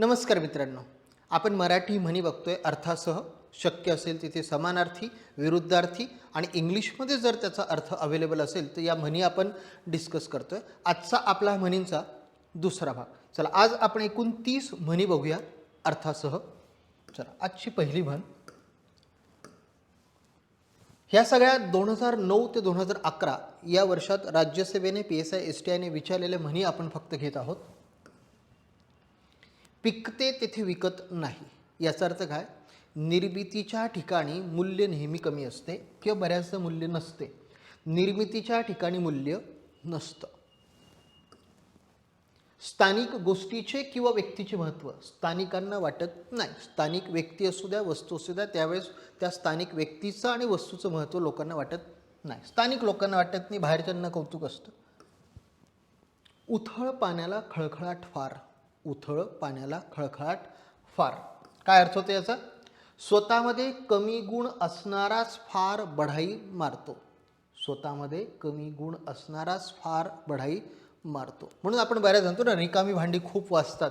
नमस्कार मित्रांनो आपण मराठी म्हणी बघतोय अर्थासह शक्य असेल तिथे समानार्थी विरुद्धार्थी आणि इंग्लिशमध्ये जर त्याचा अर्थ अवेलेबल असेल तर या म्हणी आपण डिस्कस करतोय. आजचा आपला म्हणींचा दुसरा भाग. चला आज आपण एकूण तीस म्हणी बघूया अर्थासह. चला आजची पहिली म्हण. ह्या सगळ्या दोन हजार नऊ ते दोन हजार अकरा या वर्षात राज्यसेवेने P S I S T आयने विचारलेल्या म्हणी आपण फक्त घेत आहोत. पिकते तेथे विकत नाही. याचा अर्थ काय? निर्मितीच्या ठिकाणी मूल्य नेहमी कमी असते किंवा बऱ्याचदा मूल्य नसते. निर्मितीच्या ठिकाणी मूल्य नसतं. स्थानिक गोष्टीचे किंवा व्यक्तीचे महत्त्व. स्थानिकांना वाटत नाही. स्थानिक व्यक्ती असू द्या वस्तू असू द्या त्यावेळेस त्या स्थानिक व्यक्तीचं आणि वस्तूचं महत्त्व लोकांना वाटत नाही. स्थानिक लोकांना वाटत नाही बाहेरच्यांना कौतुक असतं. उथळ पाण्याला खळखळाट फार उथळ पाण्याला खळखळाट फार. काय अर्थ होतो याचा? स्वतःमध्ये कमी गुण असणाराच फार बढाई मारतो. स्वतःमध्ये कमी गुण असणाराच फार बढाई मारतो. म्हणून आपण बऱ्याच म्हणतो ना रिकामी भांडी खूप वाचतात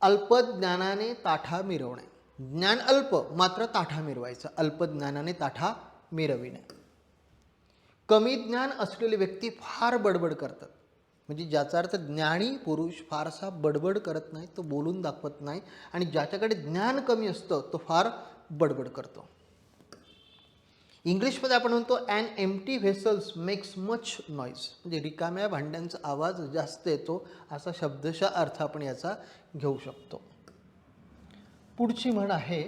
अल्पज्ञानाने ताठा मिरवणे. ज्ञान अल्प मात्र ताठा मिरवायचं. अल्पज्ञानाने ताठा मिरविणे. कमी ज्ञान असलेली व्यक्ती फार बडबड करतात. म्हणजे ज्याचा अर्थ ज्ञानी पुरुष फारसा बडबड करत नाही तो बोलून दाखवत नाही आणि ज्याच्याकडे ज्ञान कमी असतं तो फार बडबड करतो. इंग्लिशमध्ये आपण म्हणतो and empty vessels makes much noise म्हणजे रिकाम्या भांड्यांचा आवाज जास्त येतो असा शब्दशः अर्थ आपण याचा घेऊ शकतो. पुढची म्हण आहे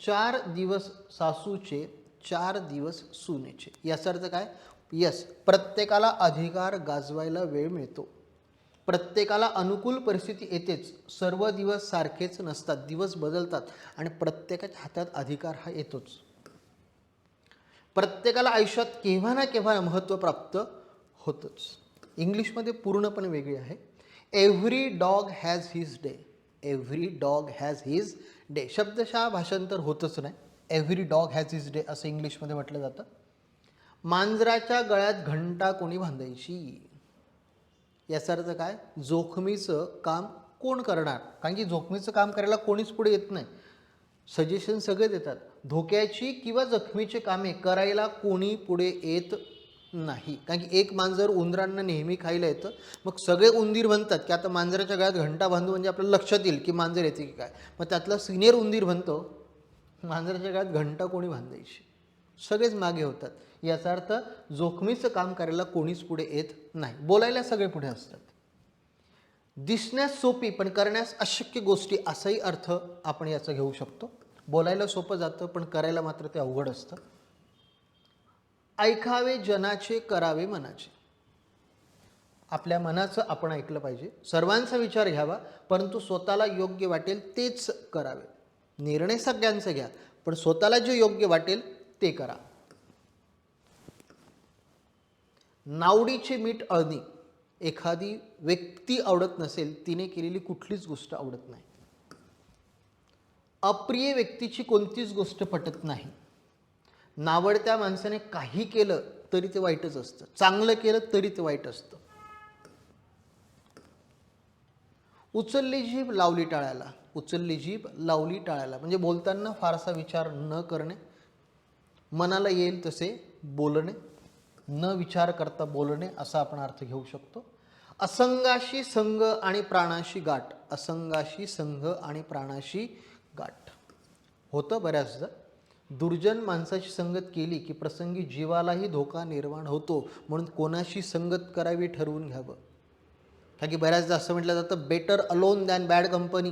चार दिवस सासूचे चार दिवस सुनेचे. याचा अर्थ काय? यस प्रत्येकाला अधिकार गाजवायला वेळ मिळतो. प्रत्येकाला अनुकूल परिस्थिती येतेच. सर्व दिवस सारखेच नसतात दिवस बदलतात आणि प्रत्येकाच्या हातात अधिकार हा येतोच. प्रत्येकाला आयुष्यात केव्हा ना केव्हा महत्त्व प्राप्त होतंच. इंग्लिशमध्ये पूर्णपणे वेगळी आहे. Every dog has his day every dog has his day शब्दशः भाषांतर होतच नाही. Every dog has his day असं इंग्लिशमध्ये म्हटलं जातं. मांजराच्या गळ्यात घंटा कोणी बांधायची? याचा अर्थ काय? जोखमीचं काम कोण करणार? कारण की जोखमीचं काम करायला कोणीच पुढे येत नाही. सजेशन सगळे देतात. धोक्याची किंवा जखमीची कामे करायला कोणी पुढे येत नाही. कारण की एक मांजर उंदरांना नेहमी खायला येतं. मग सगळे उंदीर म्हणतात की आता मांजराच्या गळ्यात घंटा बांधू म्हणजे आपल्याला लक्षात येईल की मांजर येते की काय. मग त्यातला सिनियर उंदीर म्हणतो मांजराच्या गळ्यात घंटा कोणी बांधायची? सगळेच मागे होतात. याचा अर्थ जोखमीचं काम करायला कोणीच पुढे येत नाही. बोलायला सगळे पुढे असतात. दिसण्यास सोपी पण करण्यास अशक्य गोष्टी असाही अर्थ आपण याचा घेऊ शकतो. बोलायला सोपं जातं पण करायला मात्र ते अवघड असतं. ऐकावे जनाचे करावे मनाचे. आपल्या मनाचं आपण ऐकलं पाहिजे. सर्वांचा विचार घ्यावा परंतु स्वतःला योग्य वाटेल तेच करावे. निर्णय सगळ्यांचे घ्या पण स्वतःला जे योग्य वाटेल ते करा. नावडीचे मीठ अळणी. एखादी व्यक्ती आवडत नसेल तिने केलेली कुठलीच गोष्ट आवडत नाही. अप्रिय व्यक्तीची कोणतीच गोष्ट पटत नाही. नावडत्या माणसाने काही केलं तरी ते वाईटच असतं. चांगलं केलं तरी ते वाईट असतं. उचलली जीभ लावली टाळायला. उचलली जीभ लावली टाळायला. म्हणजे बोलताना फारसा विचार न करणे मनाला येईल तसे बोलणे न विचार करता बोलणे असा आपण अर्थ घेऊ शकतो. असंगाशी संघ आणि प्राणाशी गाठ. असंगाशी संघ आणि प्राणाशी गाठ. होतं बऱ्याचदा. दुर्जन माणसाची संगत केली की प्रसंगी जीवालाही धोका निर्माण होतो. म्हणून कोणाशी संगत करावी ठरवून घ्यावं. कारण की बऱ्याचदा असं म्हटलं जातं better alone than bad company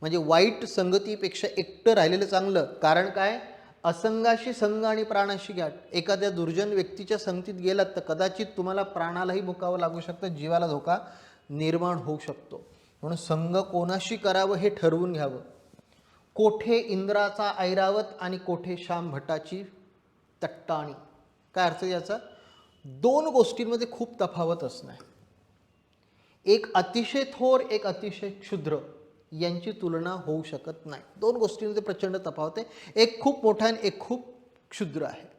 म्हणजे वाईट संगतीपेक्षा एकटं राहिलेलं चांगलं. कारण काय? असंगाशी संघ आणि प्राणाशी गाठ एखाद्या दुर्जन व्यक्तीच्या संगतीत गेलात तर कदाचित तुम्हाला प्राणालाही भुकावं लागू शकतं जीवाला धोका निर्माण होऊ शकतो. म्हणून संघ कोणाशी करावं हे ठरवून घ्यावं. कोठे इंद्राचा ऐरावत आणि कोठे श्याम भटाची तट्टाणी. काय अर्थ याचा? दोन गोष्टींमध्ये खूप तफावत असणार. एक अतिशय थोर एक अतिशय क्षुद्र. यांची तुलना होऊ शकत नाही. दोन गोष्टींमध्ये प्रचंड तफावत आहे. एक खूप मोठा आणि एक खूप क्षुद्र आहे.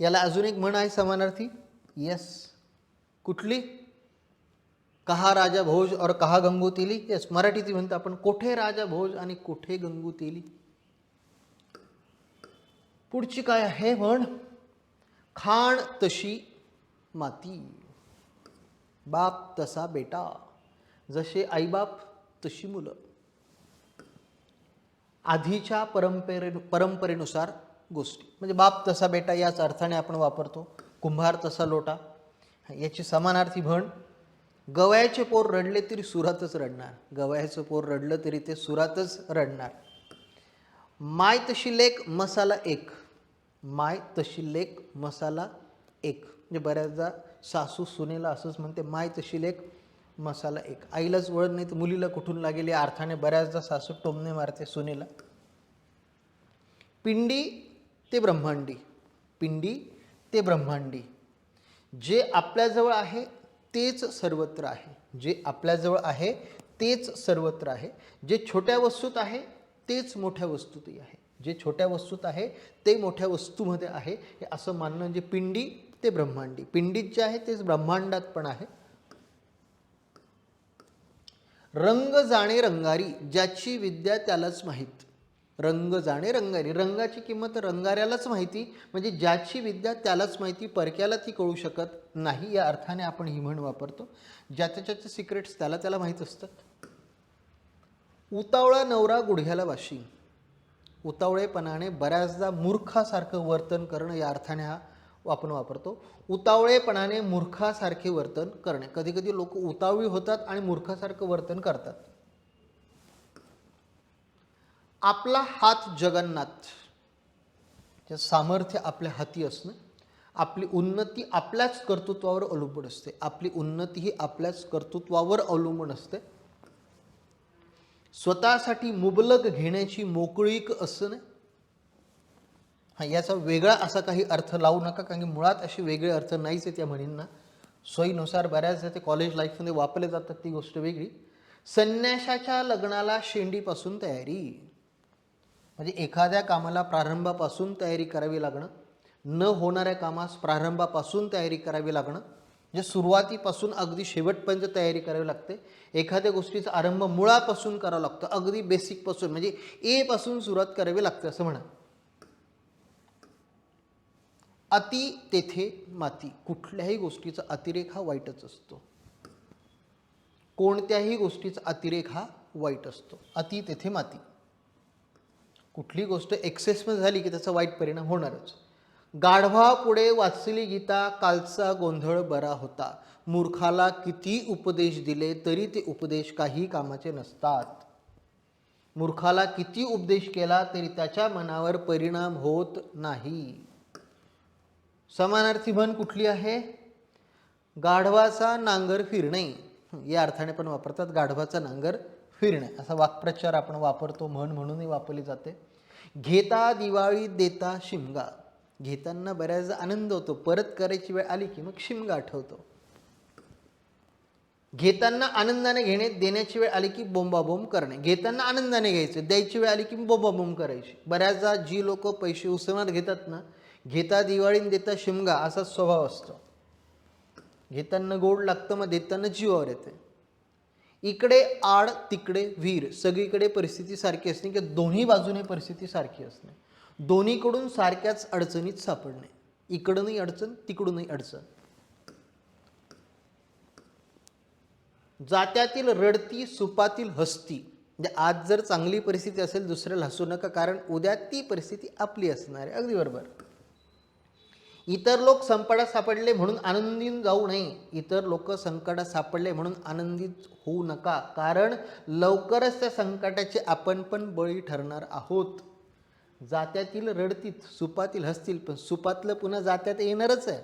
याला अजून एक म्हण आहे समानार्थी? येस कुठली? कहा राजा भोज और कहा गंगू तेली? येस मराठीत म्हणतो आपण कोठे राजा भोज आणि कोठे गंगू तेली? पुढची काय आहे? म्हण खाण तशी माती बाप तसा बेटा. जसे आईबाप तशी मुलं. आधीच्या परंपरे परंपरेनुसार गोष्टी. म्हणजे बाप तसा बेटा याच अर्थाने आपण वापरतो. कुंभार तसा लोटा. याची समानार्थी म्हण गवयाचे पोर रडले तरी सुरातच रडणार. गवयाचं पोर रडलं तरी ते सुरातच रडणार. माय तशी लेख मसाला एक. माय तशी लेख मसाला एक. म्हणजे बऱ्याचदा सासू सुनेला असंच म्हणते माय तशी लेख मसाला एक. आईलाच वळत नाही तर मुलीला कुठून लागेल? या अर्थाने बऱ्याचदा सासू टोमणे मारते सुनेला. पिंडी ते ब्रह्मांडी. पिंडी ते ब्रह्मांडी. जे आपल्याजवळ आहे तेच सर्वत्र आहे. जे आपल्याजवळ आहे तेच सर्वत्र आहे. जे छोट्या वस्तूत आहे तेच मोठ्या वस्तूतही आहे. जे छोट्या वस्तूत आहे ते मोठ्या वस्तूमध्ये आहे. हे असं मानणं म्हणजे पिंडी ते ब्रह्मांडी. पिंडीत जे आहे तेच ब्रह्मांडात पण आहे. रंग जाणे रंगारी ज्याची विद्या त्यालाच माहीत. रंग जाणे रंगारी. रंगाची किंमत रंगाऱ्यालाच माहिती म्हणजे ज्याची विद्या त्यालाच माहिती परक्याला ती कळू शकत नाही. या अर्थाने आपण ही म्हण वापरतो. ज्याच्या ज्याचे सिक्रेट्स त्याला त्याला माहीत असतात. उतावळा नवरा गुडघ्याला वाशी उतावळेपणाने बऱ्याचदा मूर्खासारखं वर्तन करणं या अर्थाने हा आपण वापरतो. उतावळेपणाने मूर्खासारखे वर्तन करणे. कधी कधी लोक उतावळी होतात आणि मूर्खासारखं वर्तन करतात. आपला हात जगन्नाथ. सामर्थ्य आपल्या हाती असणं आपली उन्नती आपल्याच कर्तृत्वावर अवलंबून असते. आपली उन्नती ही आपल्याच कर्तृत्वावर अवलंबून असते. स्वतःसाठी मुबलक घेण्याची मोकळीक असणं हा याचा वेगळा असा काही अर्थ लावू नका कारण की मुळात असे वेगळे अर्थ नाहीच आहे त्या म्हणींना सोयीनुसार बऱ्याचदा ते कॉलेज लाईफमध्ये वापरले जातात ती गोष्ट वेगळी. संन्याशाच्या लग्नाला शेंडीपासून तयारी. म्हणजे एखाद्या कामाला प्रारंभापासून तयारी करावी लागणं न होणाऱ्या कामास प्रारंभापासून तयारी करावी लागणं म्हणजे सुरुवातीपासून अगदी शेवटपर्यंत तयारी करावी लागते. एखाद्या गोष्टीचा आरंभ मुळापासून करावा लागतो अगदी बेसिकपासून म्हणजे एपासून सुरुवात करावी लागते असं म्हणा. अति तेथे माती. कुठल्याही गोष्टीचा अतिरेक हा वाईटच असतो. कोणत्याही गोष्टीचा अतिरेक हा वाईट असतो. अति तेथे माती. कुठली गोष्ट एक्सेसमध्ये झाली की त्याचा वाईट परिणाम होणारच. गाढवा पुढे वाचली गीता कालचा गोंधळ बरा होता. मूर्खाला किती उपदेश दिले तरी ते उपदेश काही कामाचे नसतात. मूर्खाला किती उपदेश केला तरी त्याच्या मनावर परिणाम होत नाही. समानार्थी म्हण कुठली आहे? गाढवाचा नांगर फिरणे. या अर्थाने पण वापरतात गाढवाचा नांगर फिरणे. असा वाक्प्रचार आपण वापरतो म्हण म्हणूनही वापरली जाते. घेता दिवाळी देता शिमगा. घेताना बऱ्याचदा आनंद होतो. परत करायची वेळ आली की मग शिमगा आठवतो. घेताना आनंदाने घेणे देण्याची वेळ आली की बोंबाबोंब करणे. घेताना आनंदाने घ्यायचं द्यायची वेळ आली की बोंबाबोंब करायची. बऱ्याचदा जी लोक पैसे उसवणार घेतात ना घेता दिवाळीन देता शिमगा असा स्वभाव असतो. घेताना गोड लागतं मग देताना जीवावर येते इकडे आड तिकडे वीर सगळीकडे परिस्थिती सारखी असणे किंवा दोन्ही बाजूने परिस्थिती सारखी असणे दोन्हीकडून सारख्याच अडचणीत सापडणे. इकडूनही अडचण तिकडूनही अडचण. जात्यातील रडती सुपातील हस्ती. म्हणजे आज जर चांगली परिस्थिती असेल दुसऱ्याला हसू नका कारण उद्या ती परिस्थिती आपली असणार आहे. अगदी बरोबर. इतर लोक संकटात सापडले म्हणून आनंदीन जाऊ नये. इतर लोक संकटात सापडले म्हणून आनंदित होऊ नका. कारण लवकरच त्या संकटाचे आपण पण बळी ठरणार आहोत. जात्यातील रडतीत सुपातील हसतील पण सुपातलं पुन्हा जात्यात येणारच आहे.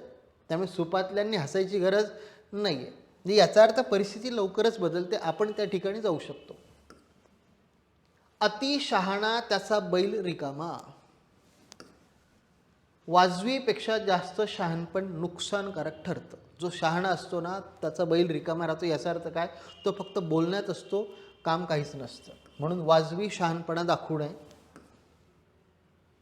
त्यामुळे सुपातल्यांनी हसायची गरज नाही आहे म्हणजे याचा अर्थ परिस्थिती लवकरच बदलते. आपण त्या ठिकाणी जाऊ शकतो. अति शहाणा त्याचा बैल रिकामा. वाजवीपेक्षा जास्त शहाणपण नुकसानकारक ठरतं. जो शहाणा असतो ना त्याचा बैल रिकामा राहतो याचा अर्थ काय? तो फक्त बोलण्यात असतो काम काहीच नसतं. म्हणून वाजवी शहाणपणा दाखवू नये.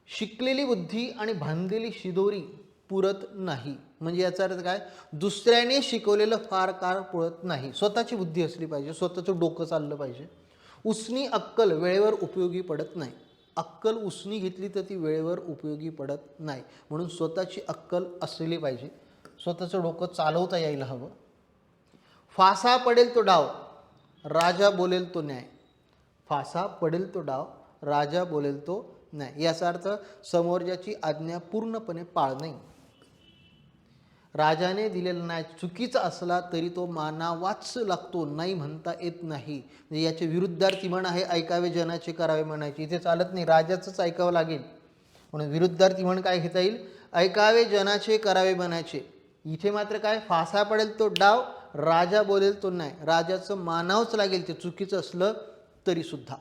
शिकलेली बुद्धी आणि बांधलेली शिदोरी पुरत नाही. म्हणजे याचा अर्थ काय? दुसऱ्याने शिकवलेलं फार काळ पुरत नाही. स्वतःची बुद्धी असली पाहिजे स्वतःचं डोकं चाललं पाहिजे. उसनी अक्कल वेळेवर उपयोगी पडत नाही. अक्कल उसनी घेतली तर ती वेळेवर उपयोगी पडत नाही. म्हणून स्वतःची अक्कल असली पाहिजे. स्वतःचं डोकं चालवता यायला हवं. फासा पडेल तो डाव राजा बोलेल तो न्याय. फासा पडेल तो डाव राजा बोलेल तो न्याय. याचा अर्थ समोरच्याची आज्ञा पूर्णपणे पाळणे. राजाने दिलेला न्याय चुकीचा असला तरी तो मानावाच लागतो नाही म्हणता येत नाही. म्हणजे याचे विरुद्धार्थी म्हण आहे ऐकावे जनाचे करावे म्हणायचे. इथे चालत नाही राजाचंच ऐकावं लागेल. म्हणून विरुद्धार्थी म्हण काय घेता येईल? ऐकावे जनाचे करावे म्हणायचे. इथे मात्र काय? फासा पडेल तो डाव राजा बोलेल तो नाही राजाचं मानावंच लागेल ते चुकीचं असलं तरीसुद्धा.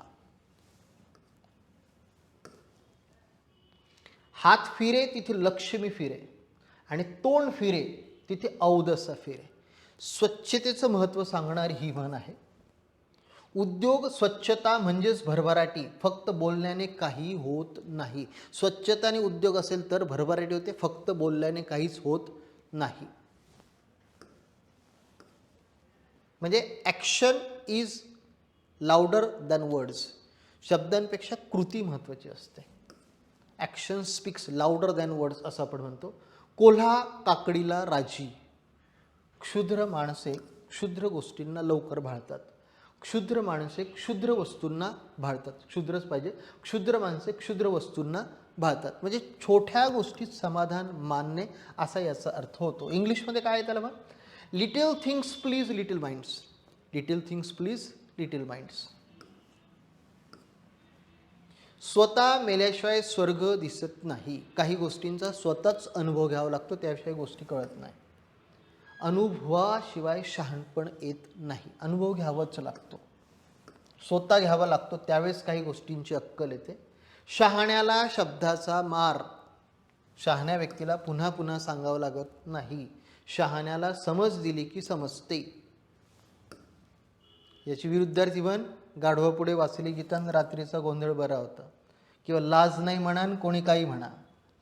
हात फिरे तिथे लक्ष्मी फिरे. आणि तोंड फिरे तिथे अवदसा फिरे. स्वच्छतेचं महत्त्व सांगणारी ही म्हण आहे. उद्योग स्वच्छता म्हणजेच भरभराटी फक्त बोलण्याने काही होत नाही. स्वच्छता आणि उद्योग असेल तर भरभराटी होते फक्त बोलल्याने काहीच होत नाही. म्हणजे action is louder than words शब्दांपेक्षा कृती महत्त्वाची असते. Action speaks louder than words असं आपण म्हणतो. कोल्हा काकडीला राजी. क्षुद्र माणसे क्षुद्र गोष्टींना लवकर भाळतात. क्षुद्र माणसे क्षुद्र वस्तूंना भाळतात. क्षुद्रच पाहिजे. क्षुद्र माणसे क्षुद्र वस्तूंना भाळतात. म्हणजे छोट्या गोष्टीत समाधान मानणे असा याचा अर्थ होतो. इंग्लिशमध्ये काय आहे त्याला मग little things please little minds little things please little minds स्वतः मेल्याशिवाय स्वर्ग दिसत नाही. काही गोष्टींचा स्वतःच अनुभव घ्यावा लागतो त्याशिवाय गोष्टी कळत नाही. अनुभवाशिवाय शहाणपण येत नाही. अनुभव घ्यावाच लागतो. स्वतः घ्यावा लागतो त्यावेळेस काही गोष्टींची अक्कल येते. शहाण्याला शब्दाचा मार. शहाण्या व्यक्तीला पुन्हा पुन्हा सांगावं लागत नाही. शहाण्याला समज दिली की समजते. याची विरुद्धार्थी पण गाढवापुढे वाचली गीतान रात्रीचा गोंधळ बरा होता. किंवा लाज नाही म्हणा कोणी काही म्हणा.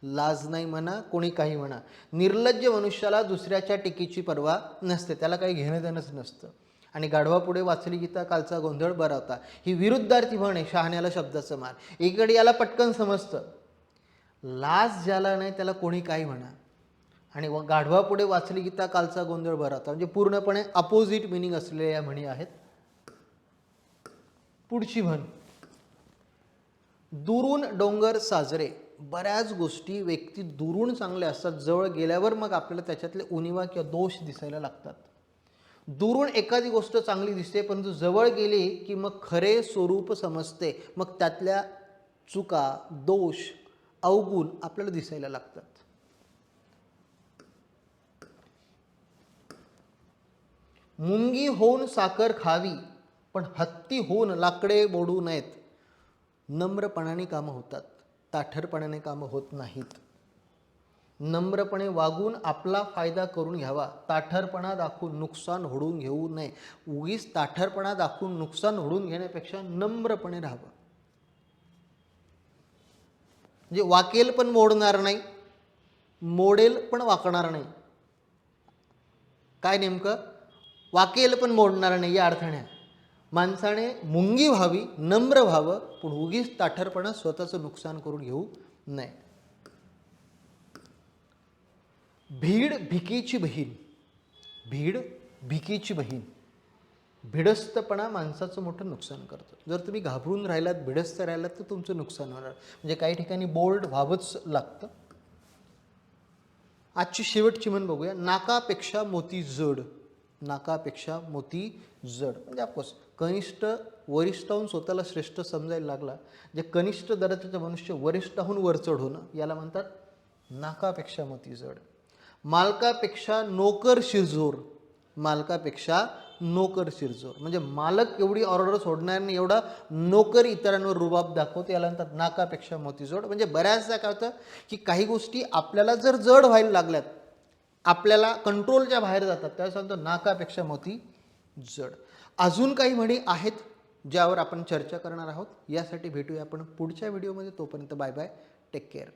लाज नाही म्हणा कोणी काही म्हणा. निर्लज्ज मनुष्याला दुसऱ्याच्या टीकेची पर्वा नसते. त्याला काही घेणं देणंच नसतं. आणि गाढवापुढे वाचली गीता कालचा गोंधळ बरा होता. ही विरुद्धार्थी म्हण आहे शहाण्याला शब्दाचं मार एकीकडे याला पटकन समजतं. लाज ज्याला नाही त्याला कोणी काही म्हणा. आणि गाढवापुढे वाचली गीता कालचा गोंधळ बरा होता. म्हणजे पूर्णपणे अपोजिट मिनिंग असलेल्या या म्हणी आहेत. पुढची म्हण. दुरून डोंगर साजरे. बऱ्याच गोष्टी व्यक्ती दुरून चांगल्या असतात जवळ गेल्यावर मग आपल्याला त्याच्यातले उणिवा किंवा दोष दिसायला लागतात. दुरून एखादी गोष्ट चांगली दिसते परंतु जवळ गेली की मग खरे स्वरूप समजते. मग त्यातल्या चुका दोष अवगुण आपल्याला दिसायला लागतात. मुंगी होऊन साखर खावी. पण हत्ती होऊन लाकडे मोडू नयेत. नम्रपणाने कामं होतात. ताठरपणाने कामं होत नाहीत. नम्रपणे वागून आपला फायदा करून घ्यावा. ताठरपणा दाखवून नुकसान होडून घेऊ नये. उगीच ताठरपणा दाखवून नुकसान होडून घेण्यापेक्षा नम्रपणे राहावं. म्हणजे वाकेल पण मोडणार नाही. मोडेल पण वाकणार नाही. काय नेमकं? वाकेल पण मोडणार नाही या अडथळ्या माणसाने मुंगी व्हावी नम्र व्हावं पण उगीच ताठरपणा स्वतःचं नुकसान करून घेऊ नये. भीड भिकीची बहीण. भीड भिकीची बहीण. भिडस्तपणा माणसाचं मोठं नुकसान करतं. जर तुम्ही घाबरून राहिलात भिडस्त राहिलात तर तुमचं नुकसान होणार. म्हणजे काही ठिकाणी बोल्ड व्हावंच लागतं. आजची शेवटची म्हण बघूया. नाकापेक्षा मोती जड. नाकापेक्षा मोती जड. म्हणजे ऑफकोर्स कनिष्ठ वरिष्ठाहून स्वतःला श्रेष्ठ समजायला लागला. जे कनिष्ठ दर्जाचं मनुष्य वरिष्ठाहून वर चढ होणं याला म्हणतात नाकापेक्षा मती जड. मालकापेक्षा नोकर शिरजोर. मालकापेक्षा नोकर शिरजोर. म्हणजे मालक एवढी ऑर्डर सोडणार नाही एवढा नोकर इतरांवर रुबाब दाखवतो याला म्हणतात नाकापेक्षा मोतीजोड म्हणजे बऱ्याचदा काय होतं की काही गोष्टी आपल्याला जर जड व्हायला लागल्यात आपल्याला कंट्रोलच्या बाहेर जातात त्यावेळेस सांगतो नाकापेक्षा मोती जड. अजून काही म्हणी आहेत ज्यावर आपण चर्चा करणार आहोत? यासाठी भेटूया आपण पुढच्या व्हिडिओमध्ये. तोपर्यंत बाय बाय. Take care.